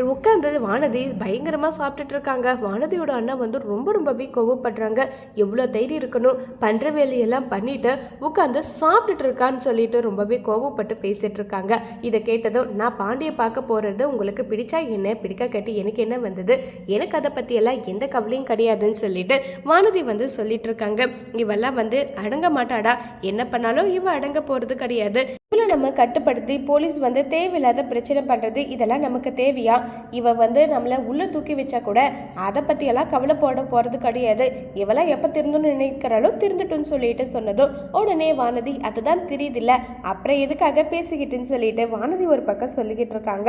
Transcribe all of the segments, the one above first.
உட்காந்து வானதி. பயங்கரமாக சாப்பிட்டுட்டு இருக்காங்க வானதியோட அண்ணா வந்து ரொம்ப ரொம்பவே கோவப்படுறாங்க. எவ்வளோ தைரியம் இருக்கணும்? பண்ணுற வேலையெல்லாம் பண்ணிட்டு உட்காந்து சாப்பிட்டுட்டு இருக்கான்னு சொல்லிட்டு ரொம்பவே கோவப்பட்டு பேசிட்டு இருக்காங்க இதை கேட்டதும் நான் பாண்டியை பார்க்க போகிறது உங்களுக்கு பிடிச்சா என்ன? பிடிக்க கட்டி எனக்கு என்ன வந்தது? எனக்கு அதை பற்றியெல்லாம் எந்த கவலையும் கிடையாதுன்னு சொல்லிட்டு வானதி வந்து சொல்லிட்டு இருக்காங்க இவெல்லாம் வந்து அடங்க மாட்டாடா. என்ன பண்ணாலும் இவ அடங்க போகிறது கிடையாது. இவ்வளோ நம்ம கட்டுப்படுத்தி போலீஸ் வந்து தேவையில்லாத பிரச்சனை பண்ணுறது இதெல்லாம் நமக்கு தேவையா? இவ வந்து நம்மளை உள்ளே தூக்கி வச்சா கூட அதை பற்றியெல்லாம் கவலை போட போகிறது கிடையாது. இவெல்லாம் எப்போ திருந்தணும்னு நினைக்கிறாலும் திருந்துட்டுன்னு சொல்லிட்டு சொன்னதும் உடனே வானதி அதுதான் தெரியுதில்ல. அப்புறம் எதுக்காக பேசிக்கிட்டுன்னு சொல்லிட்டு வானதி ஒரு பக்கம் சொல்லிக்கிட்டு இருக்காங்க.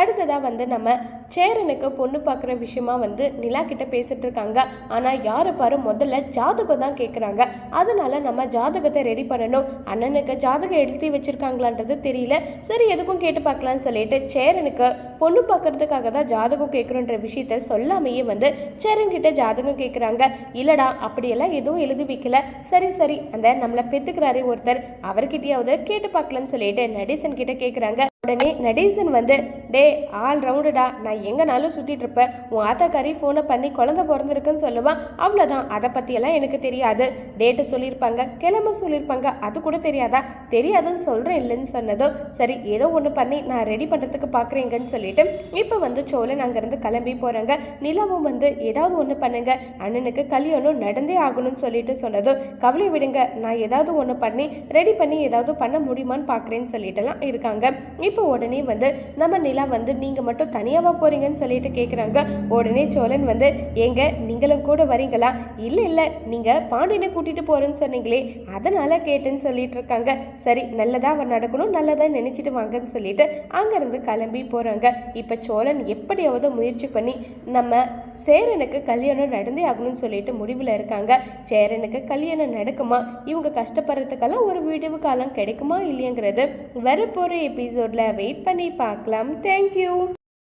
அடுத்ததாக வந்து நம்ம சேரனுக்கு பொண்ணு பார்க்குற விஷயமா வந்து நிலா கிட்ட பேசிட்டு இருக்காங்க. ஆனால் யாரை பாரு முதல்ல ஜாதகம் தான் கேட்குறாங்க அதனால நம்ம ஜாதகத்தை ரெடி பண்ணணும். அண்ணனுக்கு ஜாதகம் எழுதி வச்சிருக்காங்களான்றது தெரியல. சரி எதுக்கும் கேட்டு பார்க்கலான்னு சொல்லிட்டு சேரனுக்கு பொண்ணு பார்க்கறதுக்காக தான் ஜாதகம் கேட்குறோன்ற விஷயத்த சொல்லாமையே வந்து சேரன் கிட்ட ஜாதகம் கேட்குறாங்க. இல்லடா அப்படியெல்லாம் எதுவும் எழுதி வைக்கல. சரி சரி அந்த நம்மளை பெத்துக்கிறாரே ஒருத்தர் அவர்கிட்டயாவது கேட்டு பார்க்கலான்னு சொல்லிட்டு நடேசன் கிட்ட கேட்குறாங்க. உடனே நடேசன் வந்து டே ஆல் ரவுண்டுடா நான் எங்கனாலும் சுற்றிட்டு இருப்பேன் உன் ஆத்தாக்காரி ஃபோனை பண்ணி குழந்தை பிறந்திருக்குன்னு சொல்லுவான் அவ்வளோதான் அதை பற்றியெல்லாம் எனக்கு தெரியாது. டேட்டு சொல்லியிருப்பாங்க. கிழமை சொல்லியிருப்பாங்க. அது கூட தெரியாதா? தெரியாதுன்னு சொல்கிறேன் இல்லைன்னு சொன்னதும் சரி ஏதோ ஒன்று பண்ணி நான் ரெடி பண்ணுறதுக்கு பார்க்குறேங்கன்னு சொல்லிட்டு இப்போ வந்து சோழன் அங்கேருந்து கிளம்பி போகிறாங்க நிலாவும் வந்து ஏதாவது ஒன்று பண்ணுங்க. அண்ணனுக்கு கல்யாணம் நடந்தே ஆகணும்னு சொல்லிட்டு சொன்னதும் கவலை விடுங்க. நான் ஏதாவது ஒன்று பண்ணி ரெடி பண்ணி ஏதாவது பண்ண முடியுமான்னு பார்க்குறேன்னு சொல்லிட்டுலாம் இருக்காங்க. இப்போ உடனே வந்து நம்ம நிலா வந்து நீங்கள் மட்டும் தனியாக போகிறீங்கன்னு சொல்லிட்டு கேட்குறாங்க உடனே சோழன் வந்து ஏங்க நீங்களும் கூட வரீங்களா? இல்லை இல்லை நீங்கள் பாண்டியனை கூட்டிகிட்டு போகிறேன்னு சொன்னீங்களே அதனால் கேட்டுன்னு சொல்லிட்டு இருக்காங்க. சரி நல்லதாக நடக்கணும் நல்லதாக நினச்சிட்டு வாங்கன்னு சொல்லிட்டு அங்கேருந்து கிளம்பி போகிறாங்க இப்போ சோழன் எப்படியாவது முயற்சி பண்ணி நம்ம சேரனுக்கு கல்யாணம் நடந்தே ஆகணும்னு சொல்லிட்டு முடிவில் இருக்காங்க. சேரனுக்கு கல்யாணம் நடக்குமா? இவங்க கஷ்டப்படுறதுக்கெல்லாம் ஒரு விடிவு காலம் கிடைக்குமா இல்லையங்கிறது வரப்போகிற எபிசோடில் வெயிட் பண்ணி பார்க்கலாம். தேங்க்யூ